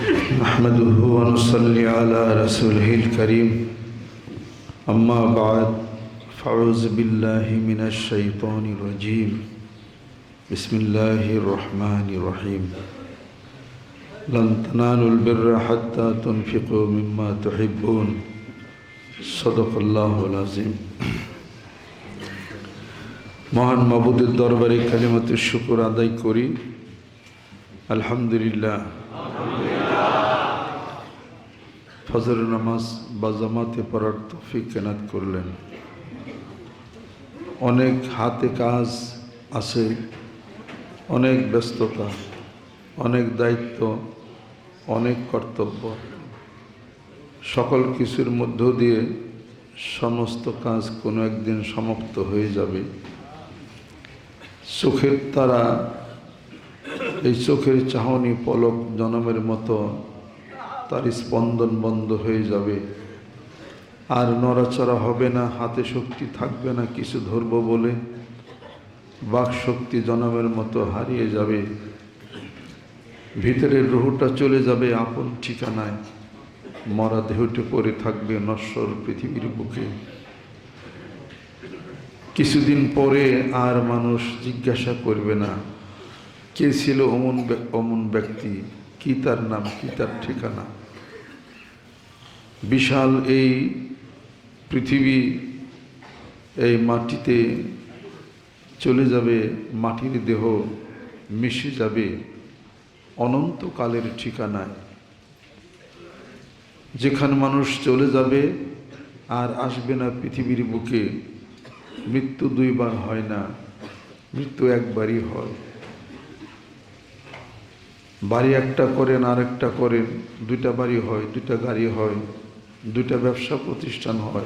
نحمده ونصلي على رسوله الكريم أما بعد فأعوذ بالله من الشيطان الرجيم بسم الله الرحمن الرحيم لن تنالوا البر حتى تنفقوا مما تحبون صدق الله العظيم মহান মাবুদের দরবারে কালিমাতের শুকুর আদায় করি আলহামদুলিল্লাহ ফজর নামাজ বা জামাতে পড়ার তৌফিক কেনাত করলেন। অনেক হাতে কাজ আছে, অনেক ব্যস্ততা, অনেক দায়িত্ব, অনেক কর্তব্য। সকল কিছুর মধ্য দিয়ে সমস্ত কাজ কোনো একদিন সমাপ্ত হয়ে যাবে। চোখের তারা, এই চোখের চাহনি পলক জনমের মতো তার স্পন্দন বন্ধ হয়ে যাবে। আর নড়াচড়া হবে না, হাতে শক্তি থাকবে না, কিছু ধরবো বলে। বাক শক্তি জনমের মতো হারিয়ে যাবে। ভিতরের রুহুটা চলে যাবে আপন ঠিকানায়। মরা দেহটি পড়ে থাকবে নশ্বর পৃথিবীর বুকে। কিছুদিন পরে আর মানুষ জিজ্ঞাসা করবে না, কে ছিল অমন অমন ব্যক্তি, কি তার নাম, কি তার ঠিকানা। বিশাল এই পৃথিবী এই মাটিতে চলে যাবে, মাটির দেহ মিশে যাবে অনন্তকালের ঠিকানায়। যেখানে মানুষ চলে যাবে আর আসবে না পৃথিবীর বুকে, মৃত্যু দুইবার হয় না, মৃত্যু একবারই হয়। বাড়ি একটা করেন আর একটা করেন, দুইটা বাড়ি হয়, দুইটা গাড়ি হয়। দুইটা ব্যবসা প্রতিষ্ঠান হয়।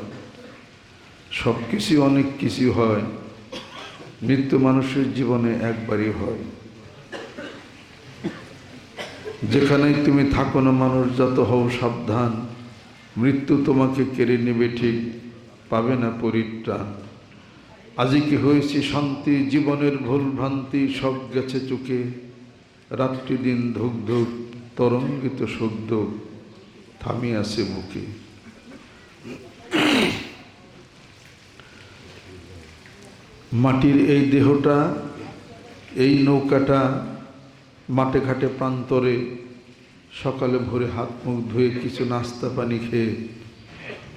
সব কিছু অনেক কিছু হয়। মৃত্যু মানুষের জীবনে একবারই হয়। যেখানেই তুমি থাকো না, মানুষ যত হও সাবধান। মৃত্যু তোমাকে কেড়ে নেবে ঠিক, পাবে না পরিত্রাণ। আজই কি হয়েছে শান্তি, জীবনের ভুল ভ্রান্তি সব গেছে চোখে। রাত্রি দিন ধুক ধুক, তরঙ্গিত শব্দ থামি আছে বুকে মাটির এই দেহটা, এই নৌকাটা মাঠে ঘাটে প্রান্তরে সকালে ভোরে হাত মুখ ধুয়ে কিছু নাস্তা পানি খেয়ে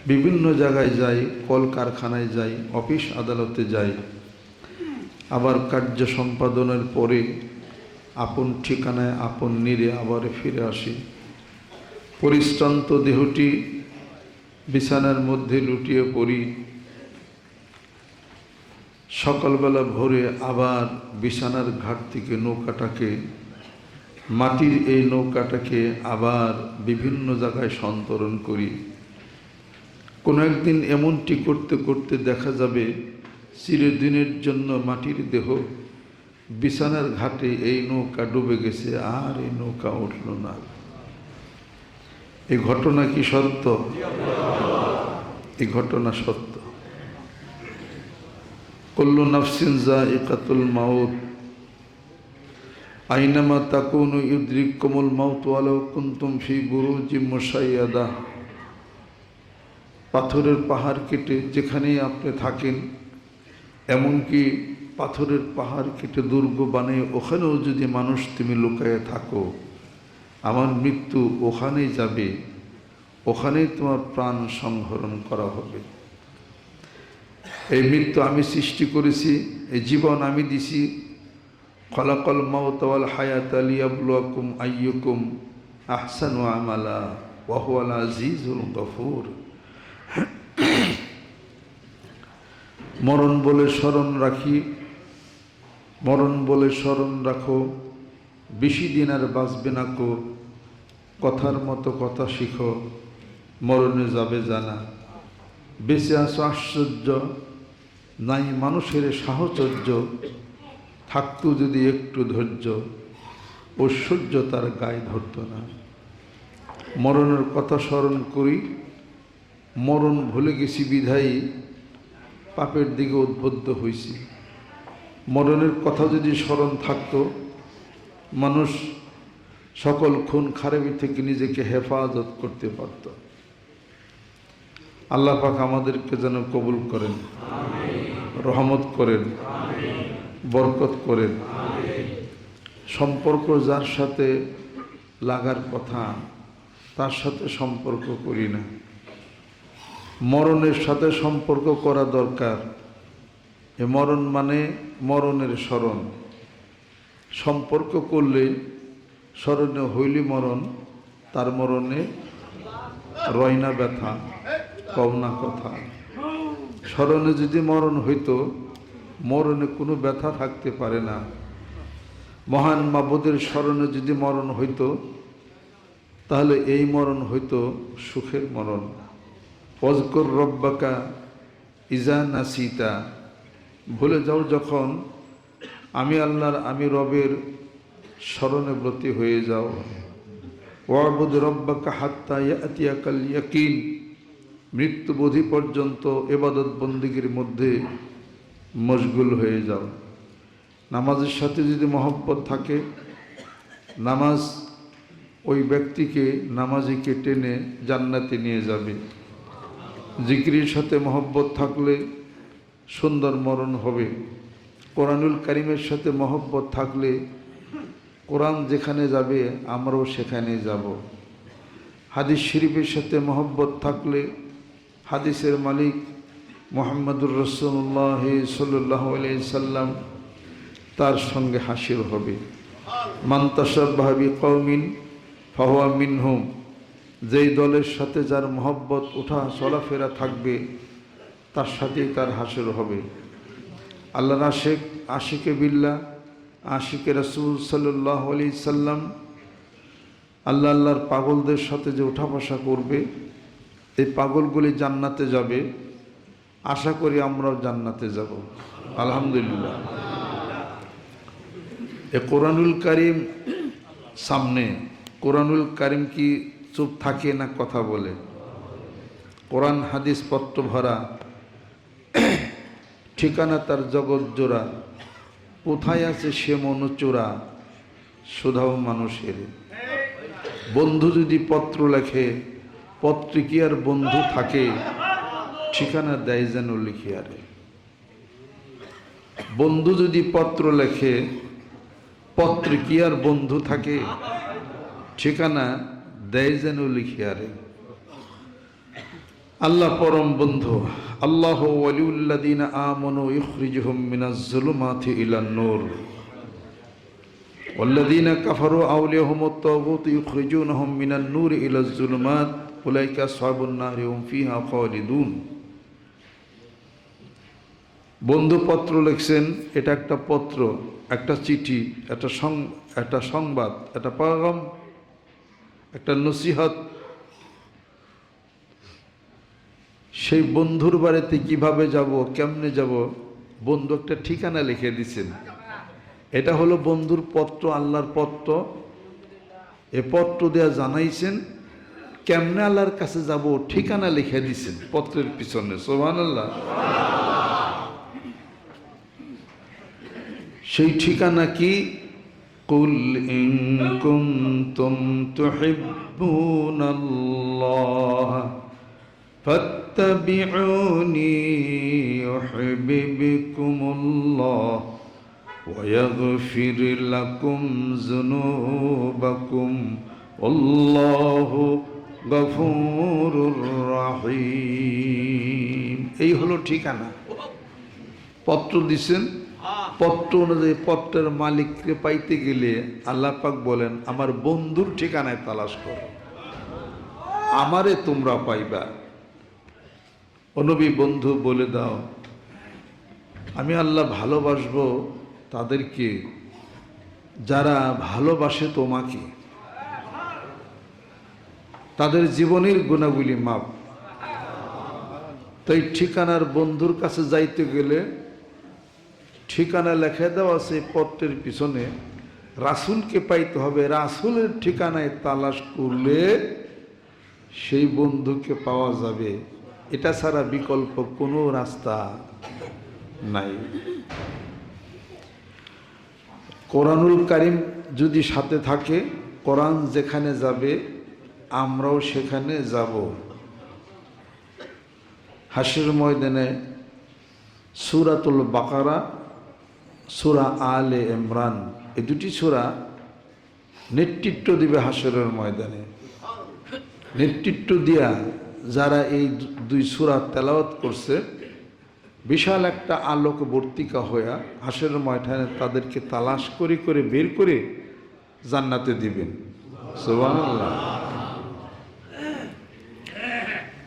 বিভিন্ন জায়গায় যাই কল কারখানায় যাই, অফিস আদালতে যাই। আবার কার্য সম্পাদনের পরে আপন ঠিকানায়, আপন নিরে আবার ফিরে আসি। পরিশ্রান্ত দেহটি বিছানার মধ্যে লুটিয়ে পড়ি। সকালবেলা ভোরে আবার বিছানার ঘাট থেকে নৌকাটাকে, মাটির এই নৌকাটাকে আবার বিভিন্ন জায়গায় সন্তরণ করি। কোনো একদিন এমনটি করতে করতে দেখা যাবে, চিরদিনের জন্য মাটির দেহ বিছানার ঘাটে এই নৌকা ডুবে গেছে, আর এই নৌকা উঠল না। এই ঘটনা কি সত্য? এই ঘটনা সত্য। কল্লু নাফসিন জা ইকাতুল মাউত আইনামা তাকুনু ইউদ্রিক কমল মাউত ওয়ালাউ কুন্তুম ফি বুরুজি মুসাইয়াদা পাথরের পাহাড় কেটে যেখানেই আপনি থাকেন, এমনকি পাথরের পাহাড় কেটে দুর্গ বানিয়ে ওখানেও যদি মানুষ তুমি লুকায়ে থাকো, আমার মৃত্যু ওখানেই যাবে, ওখানেই তোমার প্রাণ সংহরণ করা হবে। এই মৃত্যু আমি সৃষ্টি করেছি, এই জীবন আমি দিছি। খলাকল মাওতাল হায়াত আলিয়াবুয়াকুম আইয়ুকুম আহসানু আমালা ওয়াহুয়াল আজিজুল গফুর। মরণ বলে স্মরণ রাখি, মরণ বলে স্মরণ রাখো, বেশি দিন আর বাঁচবে না কো, কথার মতো কথা শিখো, মরণে যাবে জানা। বেঁচে আসো আশ্চর্য নাই মানুষের সাহচর্য, থাকতো যদি একটু ধৈর্য, ঐশ্বর্য তার গায়ে ধরত না। মরণের কথা স্মরণ করি, মরণ ভুলে গেছি বিধায়ী, পাপের দিকে উদ্বুদ্ধ হয়েছি মরণের কথা যদি স্মরণ থাকতো, মানুষ সকল খুন খারাপি থেকে নিজেকে হেফাজত করতে পারত। আল্লাহ পাক আমাদেরকে যেন কবুল করেন, রহমত করেন, বরকত করেন। সম্পর্ক যার সাথে লাগার কথা, তার সাথে সম্পর্ক করি না। মরণের সাথে সম্পর্ক করা দরকার। এ মরণ মানে মরণের স্মরণ। সম্পর্ক করলে স্মরণে হইলি মরণ, তার মরণে রয়না ব্যথা। কমনা কথা। স্মরণে যদি মরণ হইতো, মরণে কোনো ব্যথা থাকতে পারে না। মহান মাবুদের স্মরণে যদি মরণ হইতো, তাহলে এই মরণ হইতো সুখের মরণ। অজকর রব্বাকা ইজা না নাসিতা। ভুলে যাও যখন আমি আল্লাহর, আমি রবের স্মরণে ব্রতী হয়ে যাও। ওয়াবুদ রব্বাকা হাত্তা ইয়াতিয়াকাল ইয়াকিন। মৃত্যুবোধি পর্যন্ত এবাদত বন্দিগির মধ্যে মশগুল হয়ে যাও। নামাজের সাথে যদি মহব্বত থাকে, নামাজ ওই ব্যক্তিকে নামাজিকে টেনে জান্নাতে নিয়ে যাবে। জিকিরির সাথে মহব্বত থাকলে সুন্দর মরণ হবে। কোরআনুল কারিমের সাথে মহব্বত থাকলে কোরআন যেখানে যাবে, আমরাও সেখানে যাব। হাদিস শরীফের সাথে মহব্বত থাকলে হাদিসের মালিক মোহাম্মদুর রসুল্লাহ সাল্লাহ সাল্লাম তার সঙ্গে হাসির হবে। মান্তাসাবি কৌমিন ফাহুয়া মিনহুম, যেই দলের সাথে যার মহব্বত ওঠা চলাফেরা থাকবে, তার সাথেই তার হাসির হবে। আল্লাহ আশেক আশিকে বিল্লা আশিকে রসুল সাল্লাহ আলি সাল্লাম, আল্লাহ আল্লাহর পাগলদের সাথে যে ওঠা বসা করবে এই পাগলগুলি জান্নাতে যাবে। আশা করি আমরাও জান্নাতে যাব। আলহামদুলিল্লাহ। এ কোরআনুল করিম সামনে, কোরআনুল করিম কি চুপ থাকে না কথা বলে? কোরআন, হাদিস পত্র ভরা ঠিকানা তার জগৎ জোড়া, কোথায় আছে সে মনোচোরা, সুধাও মানুষের। বন্ধু যদি পত্র লেখে পত্রে কি আর বন্ধু থাকে ঠিকানা দেয় যেন লিখে আরে বন্ধু যদি পত্র লেখে পত্রে কি আর বন্ধু থাকে ঠিকানা দেয় যেন লিখে আরে আল্লাহ পরম বন্ধু আল্লাহ ওয়ালিউল্লাদিন আমনু ইখরিজুহুম মিনাজ জুলুমাতি ইলান নূর والذين كفروا أوليهم الطاغوت يخرجونهم من النور إلى الظلمات উলাইকা সহাবুন্নাহরে ফিহা খালিদুন। বন্ধুপত্র লিখছেন, এটা একটা পত্র, একটা চিঠি, একটা সং, একটা সংবাদ, একটা পাগম, একটা নসিহত। সেই বন্ধুর বাড়িতে কীভাবে যাব, কেমনে যাব? বন্ধু একটা ঠিকানা লিখে দিচ্ছেন এটা হলো বন্ধুর পত্র, আল্লাহর পত্র। এ পত্র দেয়া জানাইছেন কেমনে আল্লাহর কাছে যাব ঠিকানা লিখে দিছেন পত্রের পিছনে সোহান আল্লাহ সেই ঠিকানা কি কুল ইন কুনতুম তুহিব্বুনাল্লাহ فاتبعوني يحببكم الله ويغفر لكم ذنوبكم والله এই হলো ঠিকানা। পত্র দিছেন? পত্র অনুযায়ী পত্রের মালিককে পাইতে গেলে আল্লাহ পাক বলেন, আমার বন্ধুর ঠিকানায় তালাশ করো। আমারে তোমরা পাইবা। অনবী বন্ধু, বলে দাও, আমি আল্লাহ ভালোবাসবো তাদেরকে, যারা ভালোবাসে তোমাকে। তাদের জীবনের গুণাগুলি মাপ তাই ঠিকানার বন্ধুর কাছে যাইতে গেলে ঠিকানা লেখা দেওয়া আছে পত্রের পিছনে। রাসুলকে পাইতে হবে। রাসুলের ঠিকানায় তালাশ করলে সেই বন্ধুকে পাওয়া যাবে। এটা ছাড়া বিকল্প কোনো রাস্তা নাই। কোরআনুল কারিম যদি সাথে থাকে, কোরআন যেখানে যাবে আমরাও সেখানে যাব। হাসির ময়দানে সুরাতুল বাকারা, সুরা আলে ইমরান, এই দুটি সুরা নেতৃত্ব দিবে হাসরের ময়দানে। নেতৃত্ব দিয়া যারা এই দুই সুরা তেলাওয়াত করছে, বিশাল একটা আলোক বর্তিকা হইয়া হাসের ময়দানে তাদেরকে তালাশ করে করে, বের করে জান্নাতে দিবেন। সুবহানাল্লাহ।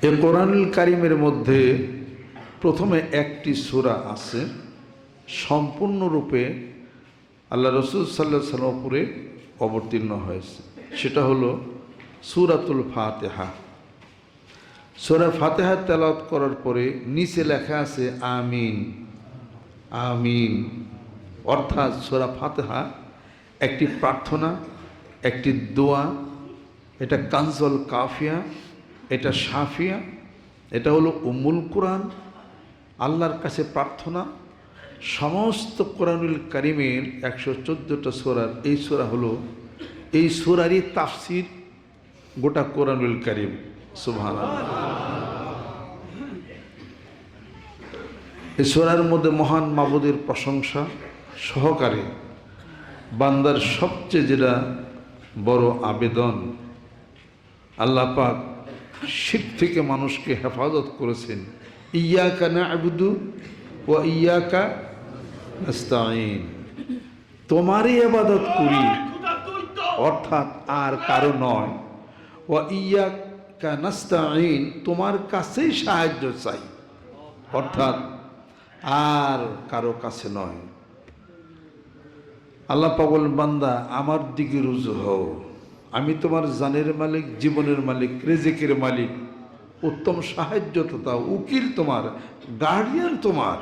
এ কোরআনুল কারিমের মধ্যে প্রথমে একটি সূরা আছে, সম্পূর্ণরূপে আল্লাহ রসুল সাল্লাহ সাল্লাম উপরে অবতীর্ণ হয়েছে। সেটা হলো সুরাতুল ফাতেহা। সুরা ফাতেহা তেলাওয়াত করার পরে নিচে লেখা আছে আমিন আমিন। অর্থাৎ সুরা ফাতেহা একটি প্রার্থনা, একটি দোয়া, এটা কানজল কাফিয়া এটা সাফিয়া এটা হলো উমুল কোরআন, আল্লাহর কাছে প্রার্থনা। সমস্ত কোরআনুল কারিমের একশো চোদ্দোটা সোরার এই সোরা হলো, এই সোরারই তাফসির গোটা কোরআনুল কারিম। সুবহান এই সোরার মধ্যে মহান মাবুদের প্রশংসা সহকারে বান্দার সবচেয়ে যেটা বড় আবেদন, আল্লাহ পাক শির থেকে মানুষকে হেফাজত করেছেন। ইয়াকা না আবুদু ও ইয়াকা নাস্তাইন তোমারই আবাদত করি। অর্থাৎ আর কারও নয়। ও ইয়াকা নাস্তাইন তোমার কাছেই সাহায্য চাই। অর্থাৎ আর কারও কাছে নয়। আল্লাহ পাগল বান্দা, আমার দিকে রুজু হও। আমি তোমার জানের মালিক, জীবনের মালিক, রেজেকের মালিক, উত্তম সাহায্য তথা উকিল তোমার গার্ডিয়ান তোমার।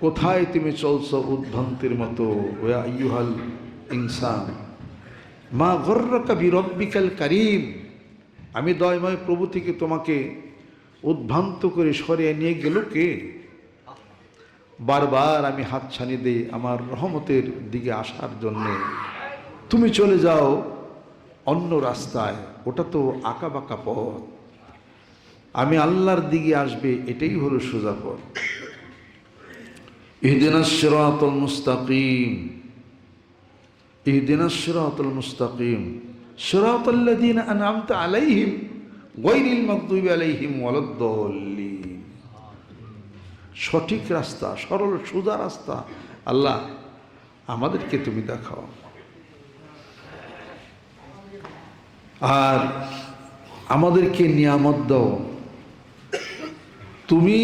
কোথায় তুমি চলছ উদ্ভ্রান্তির মতো ইউহাল ইনসান? মা গর্রকা বিরব্বিকাল কারিম। আমি দয়ময় প্রভু থেকে তোমাকে উদ্ভ্রান্ত করে সরিয়ে নিয়ে গেল কে? বারবার আমি হাত ছানি দিই আমার রহমতের দিকে আসার জন্যে। তুমি চলে যাও অন্য রাস্তায়। ওটা তো আঁকা বাঁকা পথ। আমি আল্লাহর দিকে আসবে, এটাই হলো সোজা পথ। ইহদিনাস সিরাতুল মুস্তাকিম। ইহদিনাস সিরাতুল মুস্তাকিম। সিরাতাল্লাযীনা আন'আমতা আলাইহিম গায়রিল মাগদুবি আলাইহিম ওয়ালাদ-দাল্লিন। সঠিক রাস্তা, সরল, সোজা রাস্তা। আল্লাহ, আমাদেরকে তুমি দেখাও। আর আমাদেরকে নিয়ামত দাও। তুমি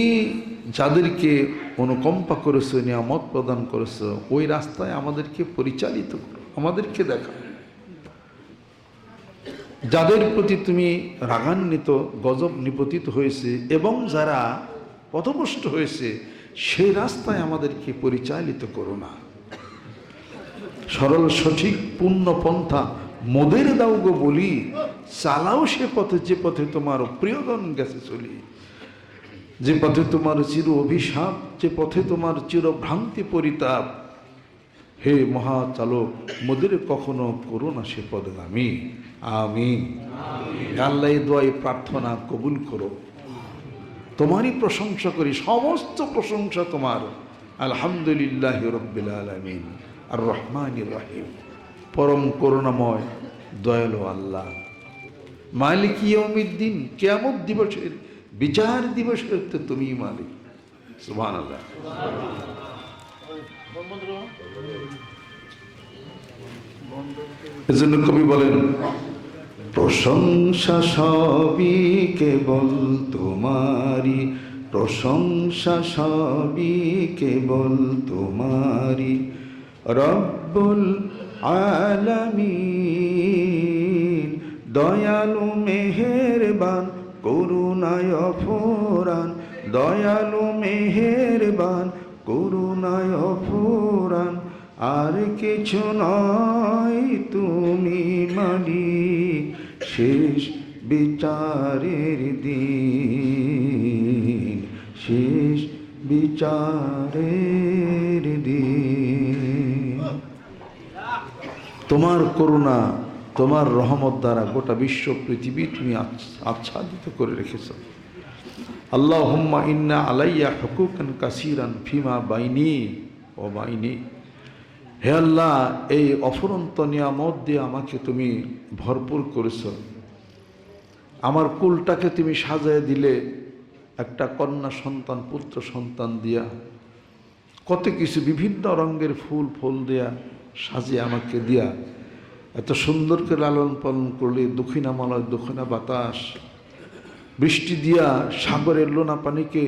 যাদেরকে অনুকম্পা করেছ, নিয়ামত প্রদান করেছ, ওই রাস্তায় আমাদেরকে পরিচালিত করো, আমাদেরকে দেখাও। যাদের প্রতি তুমি রাগান্বিত, গজব নিপতিত হয়েছে এবং যারা পথভ্রষ্ট হয়েছে, সেই রাস্তায় আমাদেরকে পরিচালিত করো না। সরল, সঠিক, পূর্ণ পন্থা মোদের দাও গো বলি চালাও সে পথে যে পথে তোমার প্রিয়গণ গেছে চলি। যে পথে তোমার চির অভিশাপ যে পথে তোমার চির ভ্রান্তি পরিতাপ। হে মহা মহাচালক মোদের কখনো করো না সে পদগামী আমি আমি আল্লাহ দোয়াই প্রার্থনা কবুল করো। তোমারই প্রশংসা করি সমস্ত প্রশংসা তোমার। আলহামদুলিল্লাহ রব্বিল আলমিন। আর রহমান রাহিম। পরম করুণাময়, দয়ালু আল্লাহ। মালিক ইয়মিদ্দিন কেমন দিবসের, বিচার দিবসের তো তুমি মালিক। সুবহান আল্লাহ এজন্য কবি বলেন, প্রশংসা সবই কেবল তোমারি প্রশংসা সবই কেবল তোমারি রব্বুল আলামিন, দয়ালু মেহেরবান, করুণায় ফোরান দয়ালু মেহেরবান, করুণায় ফোরান আর কিছু নয় তুমি মালিক, শেষ বিচারের দিন। শেষ বিচারের দিন। তোমার করুণা, তোমার রহমত দ্বারা গোটা বিশ্ব পৃথিবী তুমি আচ্ছ- আচ্ছাদিত করে রেখেছ। আল্লাহ হুম্মা ইন্না আলাইয়া হকুকান কাসিরান ফিমা বাইনি ও বাইনি। হে আল্লাহ, এই অফরন্ত নিয়ামত দিয়ে আমাকে তুমি ভরপুর করেছ। আমার কুলটাকে তুমি সাজায় দিলে, একটা কন্যা সন্তান, পুত্র সন্তান দিয়া, কত কিছু বিভিন্ন রঙের ফুল ফুল দেয়া সাজিয়ে আমাকে দিয়া, এত সুন্দর করে লালন পালন করলে দক্ষিণা মালয় দক্ষিণা বাতাস, বৃষ্টি দিয়া সাগরের লোনা পানিকে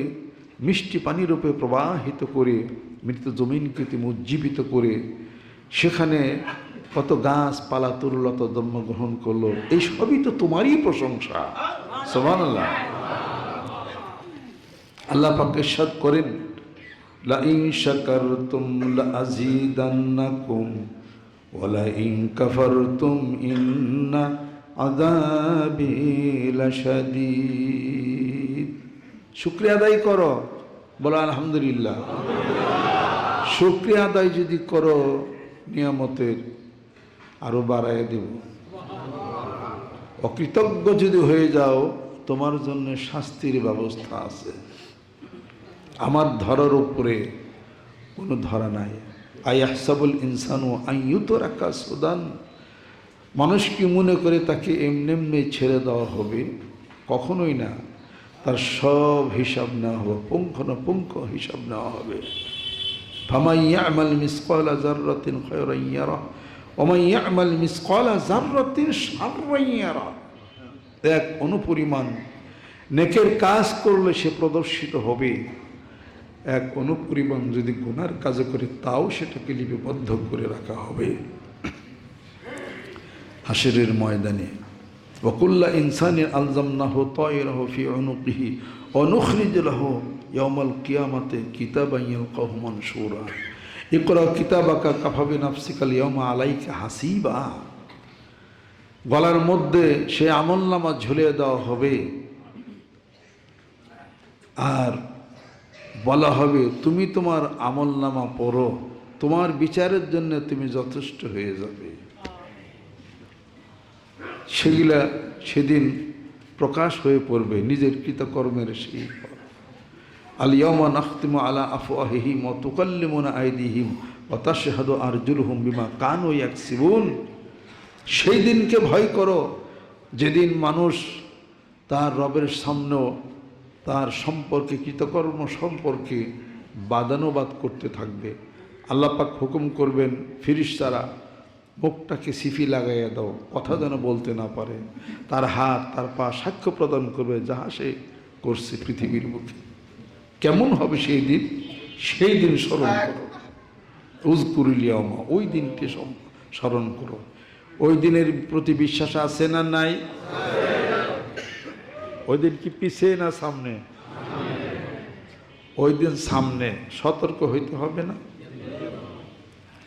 মিষ্টি পানিরূপে প্রবাহিত করে, মৃত জমিনকে তুমি উজ্জীবিত করে, সেখানে কত গাছ পালা তরুলতা জন্মগ্রহণ করল, এই সবই তো তোমারই প্রশংসা। সমান আল্লাহ আল্লাহ পাক করেন আযীদান্নাকুম ওয়া লা ইন কাফারতুম ইন্না আযাবি লাশাদীদ শুকরিয়া আদায় করো বলো আলহামদুলিল্লাহ শুকরিয়া আদায় যদি করো নিয়ামতের আরও বাড়ায় দেব। অকৃতজ্ঞ যদি হয়ে যাও, তোমার জন্য শাস্তির ব্যবস্থা আছে। আমার ধরার উপরে কোনো ধরা নাই। আই আহসাবুল ইনসানু আইয়ুত রাখা সুদান। মানুষ কি মনে করে তাকে এমনি এমনি ছেড়ে দেওয়া হবে? কখনোই না। তার সব হিসাব নেওয়া হবে পুঙ্খানুপুঙ্খ হিসাব নেওয়া হবে। ফামাইয়া আমাল মিসকালা জাররাতিন খায়রান ইয়ারা। ওমাইয়া আমাল মিসকালা জাররাতিন শাররান এক অনুপরিমাণ। নেকের কাজ করলে সে প্রদর্শিত হবে। এক অনুপরিমাণ যদি গুনার কাজ করে, তাও সেটাকে লিপিবদ্ধ করে রাখা হবে। হাসিরের ময়দানে ওকুল্লা ইনসানের আলজাম না হো তয়রাহ ফি অনুকিহি অনুখরিজ রাহ ইয়মাল কিয়ামাতে কিতাবাইয়াল কহমান সুরা ইকরা কিতাবাকা কাফাবে নাফসিকাল ইয়মা আলাইকা হাসিবা। গলার মধ্যে সে আমলনামা ঝুলিয়ে দেওয়া হবে। আর বলা হবে, তুমি তোমার আমলনামা পড়ো, তোমার বিচারের জন্য তুমি যথেষ্ট হয়ে যাবে। সেগুলা সেদিন প্রকাশ হয়ে পড়বে, নিজের কৃতকর্মের সেই আলিয়মা নাখতিমু আলা আফওয়াহিহিম ও তুকাল্লিমুনা আইদিহিম ও তাশহাদু আরজুলহুম বিমা কানু ইয়াকসিবুন। সেই দিনকে ভয় করো, যেদিন মানুষ তার রবের সামনেও তার সম্পর্কে কৃতকর্ম সম্পর্কে বাদানুবাদ করতে থাকবে। আল্লাপাক হুকুম করবেন, ফিরিস্তারা, মুখটাকে সিফি লাগাইয়া দাও, কথা যেন বলতে না পারে। তার হাত, তার পা সাক্ষ্য প্রদান করবে যাহা সে করছে পৃথিবীর বুকে। কেমন হবে সেই দিন? সেই দিন স্মরণ করো। উজকুরিলিয়ামা ওই দিনকে স্মরণ করো। ওই দিনের প্রতি বিশ্বাস আছে না নাই? ওই দিন কি পিছে না সামনে? ওই দিন সামনে। সতর্ক হইতে হবে না।